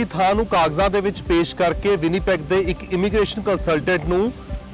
ਦੀ ਥਾਂ ਨੂੰ ਕਾਗਜ਼ਾਂ ਦੇ ਵਿੱਚ ਪੇਸ਼ ਕਰਕੇ ਵਿਨੀਪੈਗ ਦੇ ਇੱਕ ਇਮੀਗ੍ਰੇਸ਼ਨ ਕੰਸਲਟੈਂਟ ਨੂੰ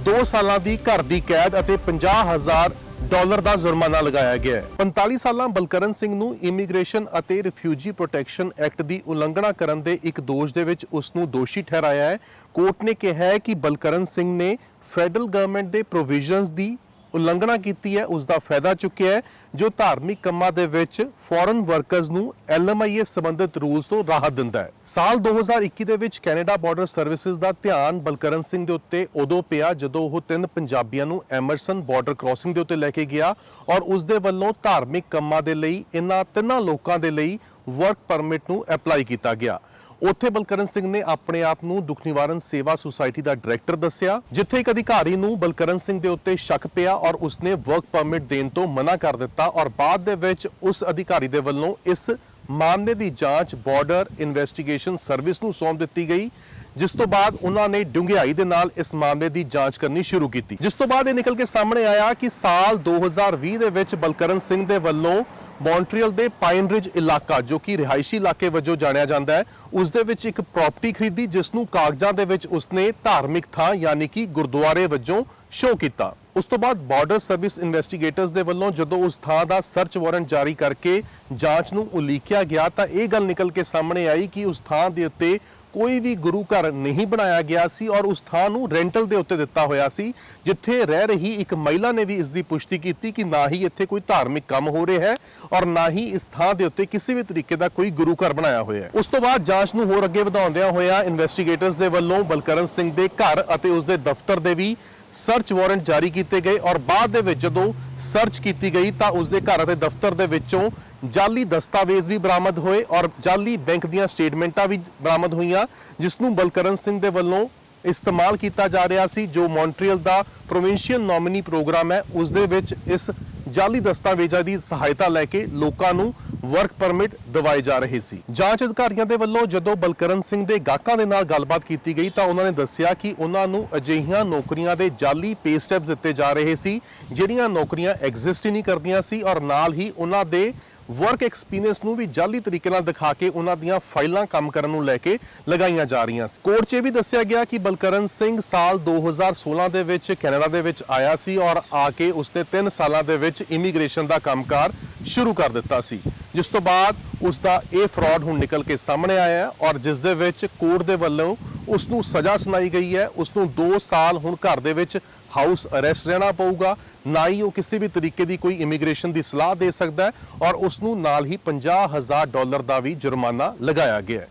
2 ਸਾਲਾਂ ਦੀ ਘਰ ਦੀ ਕੈਦ ਅਤੇ 50000 ਡਾਲਰ ਦਾ ਜੁਰਮਾਨਾ ਲਗਾਇਆ ਗਿਆ ਹੈ। 45 ਸਾਲਾਂ ਬਲਕਰਨ ਸਿੰਘ ਨੂੰ ਇਮੀਗ੍ਰੇਸ਼ਨ ਅਤੇ ਰਿਫਿਊਜੀ ਪ੍ਰੋਟੈਕਸ਼ਨ ਐਕਟ ਦੀ ਉਲੰਘਣਾ ਕਰਨ ਦੇ ਇੱਕ ਦੋਸ਼ ਦੇ ਵਿੱਚ ਉਸ ਨੂੰ ਦੋਸ਼ੀ ਠਹਿਰਾਇਆ ਹੈ। ਕੋਰਟ ਨੇ ਕਿਹਾ ਹੈ ਕਿ ਬਲਕਰਨ ਸਿੰਘ ਨੇ ਫੈਡਰਲ ਗਵਰਨਮੈਂਟ ਦੇ ਪ੍ਰੋਵੀਜ਼ਨਸ ਦੀ ਉਲੰਘਣਾ ਕੀਤੀ ਹੈ, ਉਸ ਦਾ ਫਾਇਦਾ ਚੁੱਕਿਆ ਹੈ, ਜੋ ਧਾਰਮਿਕ ਕੰਮਾਂ ਦੇ ਵਿੱਚ ਫੋਰਨ ਵਰਕਰਸ ਨੂੰ ਐਲਐਮਆਈਏ ਸੰਬੰਧਿਤ ਰੂਲਸ ਤੋਂ ਰਾਹਤ ਦਿੰਦਾ ਹੈ। ਸਾਲ 2021 ਦੇ ਵਿੱਚ ਕੈਨੇਡਾ ਬਾਰਡਰ ਸਰਵਿਸਿਜ਼ ਦਾ ਧਿਆਨ ਬਲਕਰਨ ਸਿੰਘ ਦੇ ਉੱਤੇ ਉਦੋਂ ਪਿਆ, ਜਦੋਂ ਉਹ ਤਿੰਨ ਪੰਜਾਬੀਆਂ ਨੂੰ ਐਮਰਸਨ ਬਾਰਡਰ ਕ੍ਰਾਸਿੰਗ ਦੇ ਉੱਤੇ ਲੈ ਕੇ ਗਿਆ ਔਰ ਉਸ ਦੇ ਵੱਲੋਂ ਧਾਰਮਿਕ ਕੰਮਾਂ ਦੇ ਲਈ ਇਹਨਾਂ ਤਿੰਨਾਂ ਲੋਕਾਂ ਦੇ ਲਈ ਵਰਕ ਪਰਮਿਟ ਨੂੰ ਅਪਲਾਈ ਕੀਤਾ ਗਿਆ। ਉੱਥੇ ਬਲਕਰਨ ਸਿੰਘ ਨੇ ਆਪਣੇ ਆਪ ਨੂੰ ਦੁੱਖ ਨਿਵਾਰਨ ਸੇਵਾ ਸੁਸਾਇਟੀ ਦਾ ਡਾਇਰੈਕਟਰ ਦੱਸਿਆ, ਜਿੱਥੇ ਇੱਕ ਅਧਿਕਾਰੀ ਨੂੰ ਬਲਕਰਨ ਸਿੰਘ ਦੇ ਉੱਤੇ ਸ਼ੱਕ ਪਿਆ ਔਰ ਉਸਨੇ ਵਰਕ ਪਰਮਿਟ ਦੇਣ ਤੋਂ ਮਨਾ ਕਰ ਦਿੱਤਾ ਔਰ ਬਾਅਦ ਦੇ ਵਿੱਚ ਉਸ ਅਧਿਕਾਰੀ ਦੇ ਵੱਲੋਂ ਇਸ ਮਾਮਲੇ ਦੀ ਜਾਂਚ ਬਾਰਡਰ ਇਨਵੈਸਟੀਗੇਸ਼ਨ ਸਰਵਿਸ ਨੂੰ ਸੌਂਪ ਦਿੱਤੀ ਗਈ, ਜਿਸ ਤੋਂ ਬਾਅਦ ਉਹਨਾਂ ਨੇ ਡੂੰਘਾਈ ਦੇ ਨਾਲ ਇਸ ਮਾਮਲੇ ਦੀ ਜਾਂਚ ਕਰਨੀ ਸ਼ੁਰੂ ਕੀਤੀ। ਜਿਸ ਤੋਂ ਬਾਅਦ ਇਹ ਨਿਕਲ ਕੇ ਸਾਹਮਣੇ ਆਇਆ ਕਿ ਸਾਲ 2020 ਦੇ ਵਿੱਚ ਬਲਕਰਨ ਸਿੰਘ ਦੇ ਵੱਲੋਂ ਮੌਂਟਰੀਅਲ ਦੇ ਪਾਈਨ ਰਿਜ ਇਲਾਕਾ, ਜੋ ਕਿ ਰਿਹਾਇਸ਼ੀ ਇਲਾਕੇ ਵਜੋਂ ਜਾਣਿਆ ਜਾਂਦਾ ਹੈ, ਉਸ ਦੇ ਵਿੱਚ ਇੱਕ ਪ੍ਰਾਪਰਟੀ ਖਰੀਦੀ, ਜਿਸ ਨੂੰ ਕਾਗਜ਼ਾਂ ਦੇ ਵਿੱਚ ਉਸਨੇ ਧਾਰਮਿਕ ਥਾਂ, ਯਾਨੀ ਕਿ ਗੁਰਦੁਆਰੇ ਵਜੋਂ ਸ਼ੋਅ ਕੀਤਾ। ਉਸ ਤੋਂ ਬਾਅਦ ਬਾਰਡਰ ਸਰਵਿਸ ਇਨਵੈਸਟੀਗੇਟਰਸ ਦੇ ਵੱਲੋਂ ਜਦੋਂ ਉਸ ਥਾਂ ਦਾ ਸਰਚ ਵਾਰੰਟ ਜਾਰੀ ਕਰਕੇ ਜਾਂਚ ਨੂੰ ਉਲੀਕਿਆ ਗਿਆ, ਤਾਂ ਇਹ ਗੱਲ ਨਿਕਲ ਕੇ ਸਾਹਮਣੇ ਆਈ ਕਿ ਉਸ ਥਾਂ ਦੇ ਉੱਤੇ ਕੋਈ ਵੀ ਗੁਰੂ ਘਰ ਨਹੀਂ ਬਣਾਇਆ ਗਿਆ ਸੀ ਔਰ ਉਸ ਥਾਂ ਨੂੰ ਰੈਂਟਲ ਦੇ ਉੱਤੇ ਦਿੱਤਾ ਹੋਇਆ ਸੀ, ਜਿੱਥੇ ਰਹਿ ਰਹੀ ਇੱਕ ਮਹਿਲਾ ਨੇ ਵੀ ਇਸ ਦੀ ਪੁਸ਼ਟੀ ਕੀਤੀ ਕਿ ਨਾ ਹੀ ਇੱਥੇ ਕੋਈ ਧਾਰਮਿਕ ਕੰਮ ਹੋ ਰਿਹਾ ਹੈ ਔਰ ਨਾ ਹੀ ਇਸ ਥਾਂ ਦੇ ਉੱਤੇ ਕਿਸੇ ਵੀ ਤਰੀਕੇ ਦਾ ਕੋਈ ਗੁਰੂ ਘਰ ਬਣਾਇਆ ਹੋਇਆ ਹੈ। ਉਸ ਤੋਂ ਬਾਅਦ ਜਾਂਚ ਨੂੰ ਹੋਰ ਅੱਗੇ ਵਧਾਉਂਦਿਆਂ ਹੋਇਆ ਇਨਵੈਸਟੀਗੇਟਰਸ ਦੇ ਵੱਲੋਂ ਬਲਕਰਨ ਸਿੰਘ ਦੇ ਘਰ ਅਤੇ ਉਸ ਦੇ ਦਫ਼ਤਰ ਦੇ ਵੀ ਸਰਚ ਵਾਰੰਟ ਜਾਰੀ ਕੀਤੇ ਗਏ ਔਰ ਬਾਅਦ ਦੇ ਵਿੱਚ ਜਦੋਂ ਸਰਚ ਕੀਤੀ ਗਈ ਤਾਂ ਉਸ ਦੇ ਘਰ ਅਤੇ ਦਫ਼ਤਰ ਦੇ ਵਿੱਚੋਂ ਜਾਲੀ ਦਸਤਾਵੇਜ਼ ਵੀ ਬਰਾਮਦ ਹੋਏ ਔਰ ਜਾਲੀ ਬੈਂਕ ਦੀਆਂ ਸਟੇਟਮੈਂਟਾਂ ਵੀ ਬਰਾਮਦ ਹੋਈਆਂ ਜਿਸ ਨੂੰ ਬਲਕਰਨ ਸਿੰਘ ਦੇ ਵੱਲੋਂ ਇਸਤੇਮਾਲ ਕੀਤਾ ਜਾ ਰਿਹਾ ਸੀ, ਜੋ ਮੌਂਟਰੀਅਲ ਦਾ ਪ੍ਰੋਵਿੰਸ਼ੀਅਲ ਨੋਮਿਨੀ ਪ੍ਰੋਗਰਾਮ ਹੈ, ਉਸ ਦੇ ਵਿੱਚ ਇਸ ਜਾਲੀ ਦਸਤਾਵੇਜ਼ਾਂ ਦੀ ਸਹਾਇਤਾ ਲੈ ਕੇ ਲੋਕਾਂ ਨੂੰ ਵਰਕ ਪਰਮਿਟ ਦਿਵਾਏ ਜਾ ਰਹੇ ਸੀ। ਜਾਂਚ ਅਧਿਕਾਰੀਆਂ ਦੇ ਵੱਲੋਂ ਜਦੋਂ ਬਲਕਰਨ ਸਿੰਘ ਦੇ ਗਾਹਕਾਂ ਦੇ ਨਾਲ ਗੱਲਬਾਤ ਕੀਤੀ ਗਈ, ਤਾਂ ਉਹਨਾਂ ਨੇ ਦੱਸਿਆ ਕਿ ਉਹਨਾਂ ਨੂੰ ਅਜਿਹੀਆਂ ਨੌਕਰੀਆਂ ਦੇ ਜਾਲੀ ਪੇ ਸਟੈਪਸ ਦਿੱਤੇ ਜਾ ਰਹੇ ਸੀ, ਜਿਹੜੀਆਂ ਨੌਕਰੀਆਂ ਐਗਜ਼ਿਸਟ ਹੀ ਨਹੀਂ ਕਰਦੀਆਂ ਸੀ ਔਰ ਨਾਲ ਹੀ ਉਹਨਾਂ ਦੇ ਵਰਕ ਐਕਸਪੀਰੀਅੰਸ ਨੂੰ ਵੀ ਜਾਲੀ ਤਰੀਕੇ ਨਾਲ ਦਿਖਾ ਕੇ ਉਹਨਾਂ ਦੀਆਂ ਫਾਈਲਾਂ ਕੰਮ ਕਰਨ ਨੂੰ ਲੈ ਕੇ ਲਗਾਈਆਂ ਜਾ ਰਹੀਆਂ ਸੀ। ਕੋਰਟ 'ਚ ਇਹ ਵੀ ਦੱਸਿਆ ਗਿਆ ਕਿ ਬਲਕਰਨ ਸਿੰਘ ਸਾਲ 2016 ਦੇ ਵਿੱਚ ਕੈਨੇਡਾ ਦੇ ਵਿੱਚ ਆਇਆ ਸੀ ਔਰ ਆ ਕੇ ਉਸਨੇ 3 ਸਾਲਾਂ ਦੇ ਵਿੱਚ ਇਮੀਗ੍ਰੇਸ਼ਨ ਦਾ ਕੰਮਕਾਰ ਸ਼ੁਰੂ ਕਰ ਦਿੱਤਾ ਸੀ। ਜਿਸ ਤੋਂ ਬਾਅਦ ਉਸ ਦਾ ਇਹ ਫਰਾਡ ਹੁਣ ਨਿਕਲ ਕੇ ਸਾਹਮਣੇ ਆਇਆ ਹੈ ਔਰ ਜਿਸ ਦੇ ਵਿੱਚ ਕੋਰਟ ਦੇ ਵੱਲੋਂ ਉਸ ਨੂੰ ਸਜ਼ਾ ਸੁਣਾਈ ਗਈ ਹੈ। ਉਸ ਨੂੰ 2 ਸਾਲ ਹੁਣ ਘਰ ਦੇ ਵਿੱਚ ਹਾਊਸ ਅਰੈਸਟ ਰਹਿਣਾ ਪਊਗਾ। ਨਾ ਹੀ ਉਹ ਕਿਸੇ ਵੀ ਤਰੀਕੇ ਦੀ ਕੋਈ ਇਮੀਗ੍ਰੇਸ਼ਨ ਦੀ ਸਲਾਹ ਦੇ ਸਕਦਾ ਹੈ ਔਰ ਉਸ ਨੂੰ ਨਾਲ ਹੀ 50000 ਡਾਲਰ ਦਾ ਵੀ ਜੁਰਮਾਨਾ ਲਗਾਇਆ ਗਿਆ ਹੈ।